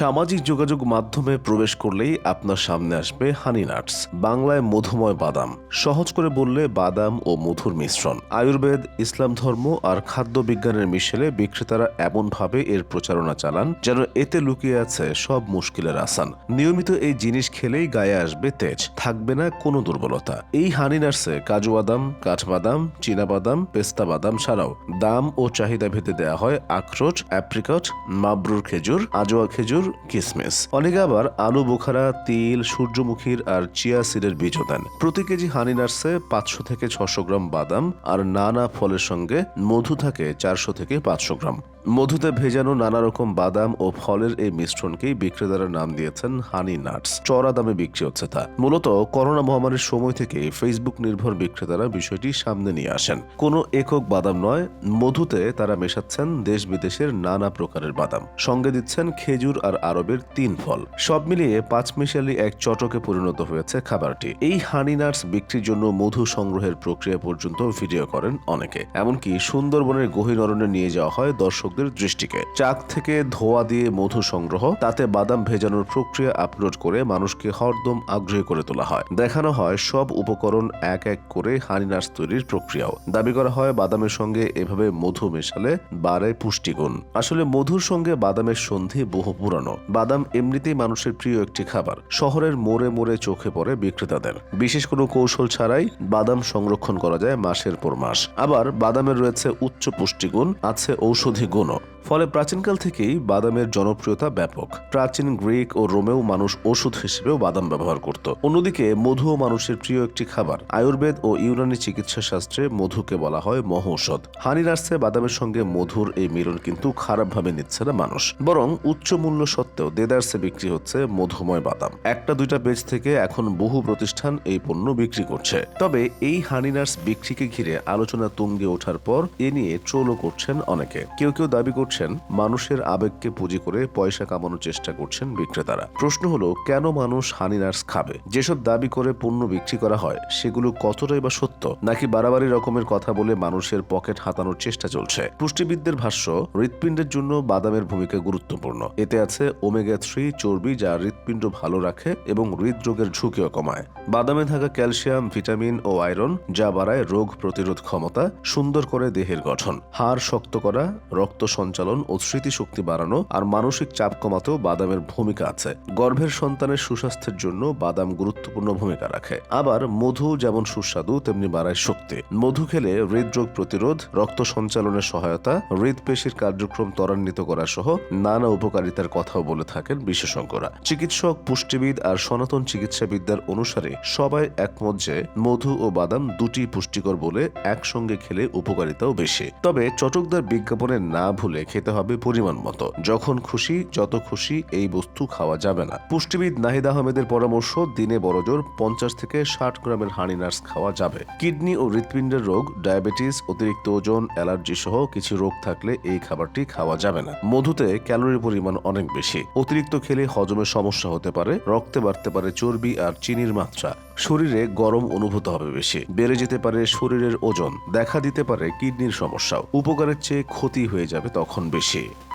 সামাজিক যোগাযোগ মাধ্যমে প্রবেশ করলেই আপনার সামনে আসবে হানি নাটস বাংলায় মধুময় বাদাম। সহজ করে বললে বাদাম ও মধুর মিশ্রণ। আয়ুর্বেদ, ইসলাম ধর্ম আর খাদ্য বিজ্ঞানের মিশেলে বিক্রেতারা এমনভাবে এর প্রচারণা চালান যেন এতে লুকিয়ে আছে সব মুশকিলের আসান। নিয়মিত এই জিনিস খেলেই গায়ে আসবে তেজ, থাকবে না কোনো দুর্বলতা। এই হানি নাটসে কাজু বাদাম, কাঠবাদাম বাদাম পেস্তা বাদাম ছাড়াও দাম ও চাহিদা ভেদে দেওয়া হয় আখরোট অ্যাপ্রিকট মাবরুর খেজুর, আজোয়া খেজুর কিসমিস। অনেকে আবার আলু, বোখারা, তেল, সূর্যমুখীর আর চিয়া সিডের বীজও দেন। প্রতি কেজি হানি নার্সে পাঁচশো থেকে ছশো গ্রাম বাদাম আর নানা ফলের সঙ্গে মধু থাকে চারশো থেকে পাঁচশো গ্রাম। মধুতে ভেজানো নানা রকম বাদাম ও ফলের এই মিশ্রণকেই বিক্রেতারা নাম দিয়েছেন হানি নাটস। চড়া দামে বিক্রি হচ্ছে তা। মূলত করোনা মহামারীর সময় থেকে ফেসবুক নির্ভর বিক্রেতারা বিষয়টি সামনে নিয়ে আসেন। কোনো একক বাদাম নয়, মধুতে তারা মেশাচ্ছেন দেশ বিদেশের নানা প্রকারের বাদাম। সঙ্গে দিচ্ছেন খেজুর আর আরবের তিন ফল। সব মিলিয়ে পাঁচ মিশালি এক চটকে পরিণত হয়েছে খাবারটি। এই হানি নাটস বিক্রির জন্য মধু সংগ্রহের প্রক্রিয়া পর্যন্ত ভিডিও করেন অনেকে। এমনকি সুন্দরবনের গহীন অরণ্যে নিয়ে যাওয়া হয় দর্শকদের দৃষ্টিকে। চাক থেকে ধোয়া দিয়ে মধু সংগ্রহ, তাতে বাদাম ভেজানোর প্রক্রিয়া আপলোড করে মানুষকে হরদম আগ্রহী করে তোলা হয়। দেখানো হয় সব উপকরণ এক এক করে হানি নাটস তৈরির প্রক্রিয়াও। দাবি করা হয় বাদামের সঙ্গে এভাবে মধু মেশালে বাড়ে পুষ্টিগুণ। আসলে মধুর সঙ্গে বাদামের সন্ধি বহু পুরানো। বাদাম এমনিতেই মানুষের প্রিয় একটি খাবার। শহরের মোড়ে মোড়ে চোখে পড়ে বিক্রেতাদের। বিশেষ কোনো কৌশল ছাড়াই বাদাম সংরক্ষণ করা যায় মাসের পর মাস। আবার বাদামের রয়েছে উচ্চ পুষ্টিগুণ, আছে ঔষধি sono ফলে প্রাচীনকাল থেকেই বাদামের জনপ্রিয়তা ব্যাপক। প্রাচীন গ্রিক ও রোমেও মানুষ ওষুধ হিসেবেও বাদাম ব্যবহার করত। অন্যদিকে মধুও মানুষের প্রিয় একটি খাবার, আয়ুর্বেদ ও ইউনানি চিকিৎসা শাস্ত্রে মধুকে বলা হয় মহৌষধ। হানি নার্সে বাদামের সঙ্গে মধুর এই মিলন কিন্তু খারাপভাবে নিচ্ছে না মানুষ। বরং উচ্চ মূল্য সত্ত্বেও দেদার্সে বিক্রি হচ্ছে মধুময় বাদাম। একটা দুইটা পেজ থেকে এখন বহু প্রতিষ্ঠান এই পণ্য বিক্রি করছে। তবে এই হানি নার্স বিক্রিকে ঘিরে আলোচনা তুঙ্গে ওঠার পর এ নিয়ে ট্রোলও করছেন অনেকে। কেউ কেউ দাবি করছেন মানুষের আবেগকে পুঁজি করে পয়সা কামানোর চেষ্টা করছেন বিক্রেতারা। প্রশ্ন হলো, কেন মানুষ হানি নার্স খাবে? যেসব দাবি করে পণ্য বিক্রি করা হয়, সেগুলো কতটাই বা সত্য? নাকি বাড়াবাড়ি রকমের কথা বলে মানুষের পকেট হাতানোর চেষ্টা চলছে? পুষ্টিবিদদের ভাষ্য, হৃৎপিণ্ডের জন্য বাদামের ভূমিকা গুরুত্বপূর্ণ। এতে আছে ওমেগা থ্রি চর্বি যা হৃৎপিণ্ড ভালো রাখে এবং হৃদরোগের ঝুঁকিও কমায়। বাদামে থাকা ক্যালসিয়াম, ভিটামিন ও আয়রন যা বাড়ায় রোগ প্রতিরোধ ক্ষমতা, সুন্দর করে দেহের গঠন। হাড় শক্ত করা, রক্ত সঞ্চালন ও স্মৃতিশক্তি বাড়ানো আর মানসিক চাপ কমাতেও বাদামের ভূমিকা আছে। গর্ভের সন্তানের সুস্বাস্থ্যের জন্য বাদাম গুরুত্বপূর্ণ ভূমিকা রাখে। আবার মধু যেমন সুস্বাদু, তেমনি বাড়ায় শক্তি। মধু খেলে হৃদরোগ প্রতিরোধ, রক্ত সঞ্চালনের সহায়তা, হৃদপেশির কার্যক্রম ত্বরান্বিত করা সহ নানা উপকারিতার কথাও বলে থাকেন বিশেষজ্ঞরা। চিকিৎসক, পুষ্টিবিদ আর সনাতন চিকিৎসাবিদ্যার অনুসারে সবাই একমত যে মধু ও বাদাম দুটি পুষ্টিকর বলে একসঙ্গে খেলে উপকারিতাও বেশি। তবে চটকদার বিজ্ঞাপনে না ভুলে খেতে হবে পরিমাণ মতো। যখন খুশি, যত খুশি এই বস্তু খাওয়া যাবে না। পুষ্টিবিদ নাহিদ আহমেদের পরামর্শ, দিনে বড়জোর পঞ্চাশ থেকে ষাট গ্রামের হানি নাটস খাওয়া যাবে। কিডনি ও হৃৎপিণ্ডের রোগ, ডায়াবেটিস, অতিরিক্ত ওজন অ্যালার্জি সহ কিছু রোগ থাকলে এই খাবারটি খাওয়া যাবে না। মধুতে ক্যালোরির পরিমাণ অনেক বেশি। অতিরিক্ত খেলে হজমের সমস্যা হতে পারে, রক্তে বাড়তে পারে চর্বি আর চিনির মাত্রা। শরীরে গরম অনুভূত হবে বেশি। বেড়ে যেতে পারে শরীরের ওজন। দেখা দিতে পারে কিডনির সমস্যাও। উপকারের চেয়ে ক্ষতি হয়ে যাবে তখন বেশি।